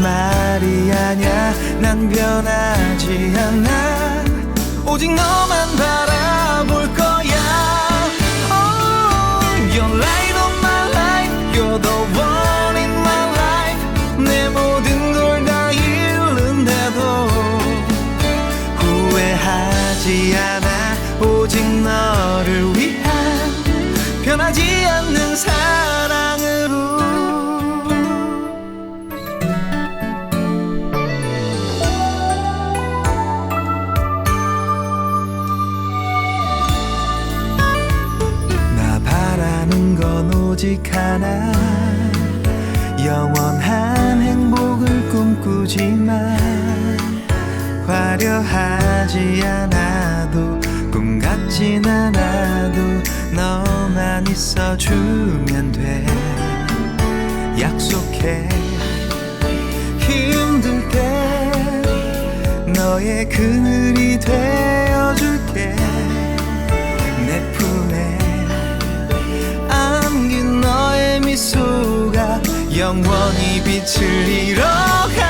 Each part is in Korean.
말이 아냐 난 변하지 않아. 오직 너만 바라 후회하지 않아. 오직 너를 위한 변하지 않는 사랑으로. 나 바라는 건 오직 하나. 영원한 행복을 꿈꾸지만 화려하지 않아 있어주면 돼. 약속해. 힘들 때 너의 그늘이 되어줄게. 내 품에 안긴 너의 미소가 영원히 빛을 잃어가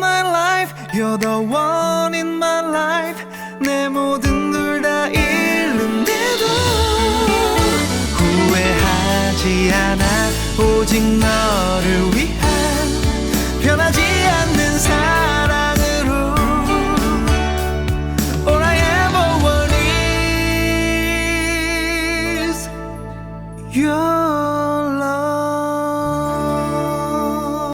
You're the one in my life 내 모든 걸 다 잃는데도 후회하지 않아 오직 너를 위한 변하지 않는 사랑으로 All I ever want is you